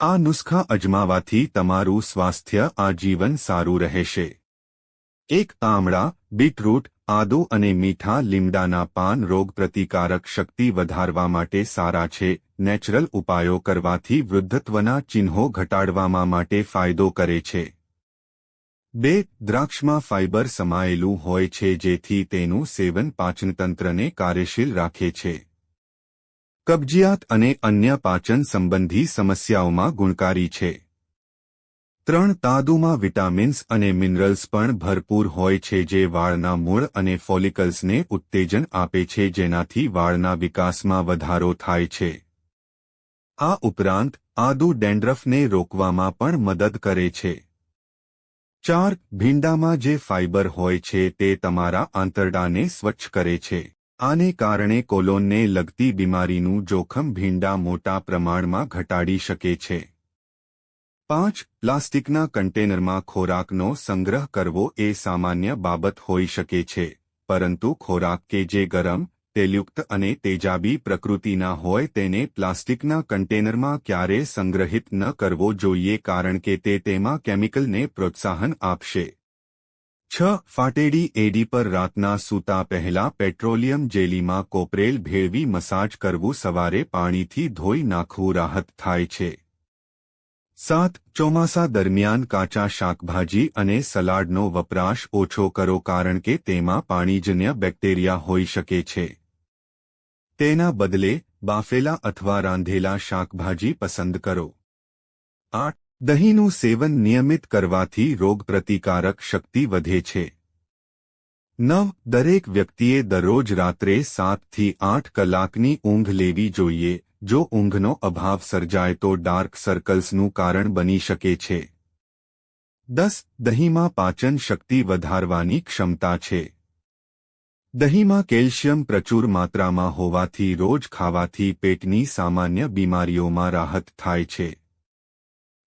આ નુસ્ખા અજમાવાથી તમારું સ્વાસ્થ્ય આજીવન સારું રહેશે. એક આમળા, બીટરૂટ, આદુ અને મીઠા લીમડાના પાન રોગ પ્રતિકારક શક્તિ વધારવા માટે સારા છે. નેચરલ ઉપાયો કરવાથી વૃદ્ધત્વના ચિહ્નો ઘટાડવામાં માટે ફાયદો કરે છે. બે, દ્રાક્ષમાં ફાઇબર સમાયેલું હોય છે જેથી તેનું સેવન પાચનતંત્રને કાર્યશીલ રાખે છે. કબજિયાત અને અન્ય પાચન સંબંધી સમસ્યાઓમાં ગુણકારી છે. ત્રણ તાદુમાં વિટામિન્સ અને મિનરલ્સ પણ ભરપૂર હોય છે જે વાળના મૂળ અને ફોલિકલ્સને ઉત્તેજન આપે છે જેનાથી વાળના વિકાસમાં વધારો થાય છે. આ ઉપરાંત, આદુ ડેન્ડ્રફને રોકવામાં પણ મદદ કરે છે. ચાર, ભીંડામાં જે ફાઇબર હોય છે તે તમારા આંતરડાને સ્વચ્છ કરે છે. આને કારણે કોલોનને લગતી બીમારીનું જોખમ ભીંડા મોટા પ્રમાણમાં ઘટાડી શકે છે. પાંચ, પ્લાસ્ટિકના કન્ટેનરમાં ખોરાકનો સંગ્રહ કરવો એ સામાન્ય બાબત હોઈ શકે છે, પરંતુ ખોરાક કે જે ગરમ, તેલયુક્ત અને તેજાબી પ્રકૃતિના હોય તેને પ્લાસ્ટિકના કન્ટેનરમાં ક્યારે સંગ્રહિત ન કરવો જોઈએ કારણ કે તે તેમાં કેમિકલને પ્રોત્સાહન આપશે. છ ફાટેડી એડી પર રાતના સૂતા પહેલા પેટ્રોલિયમ જેલીમાં કોપરેલ ભેળવી મસાજ કરવું સવારે પાણીથી ધોઈ નાખવું રાહત થાય છે. સાત, ચોમાસા દરમિયાન કાચા શાકભાજી અને સલાડનો વપરાશ ઓછો કરો કારણ કે તેમાં પાણીજન્ય બેક્ટેરિયા હોઈ શકે છે. તેના બદલે બાફેલા અથવા રાંધેલા શાકભાજી પસંદ કરો. આઠ દહીંનું સેવન નિયમિત કરવાથી રોગપ્રતિકારક શક્તિ વધે છે. નવ, દરેક વ્યક્તિએ દરરોજ રાત્રે સાતથી આઠ કલાકની ઊંઘ લેવી જોઈએ. જો ઊંઘનો અભાવ સર્જાય તો ડાર્ક સર્કલ્સનું કારણ બની શકે છે. દસ, દહીંમાં પાચન શક્તિ વધારવાની ક્ષમતા છે. દહીંમાં કેલ્શિયમ પ્રચુર માત્રામાં હોવાથી રોજ ખાવાથી પેટની સામાન્ય બીમારીઓમાં રાહત થાય છે.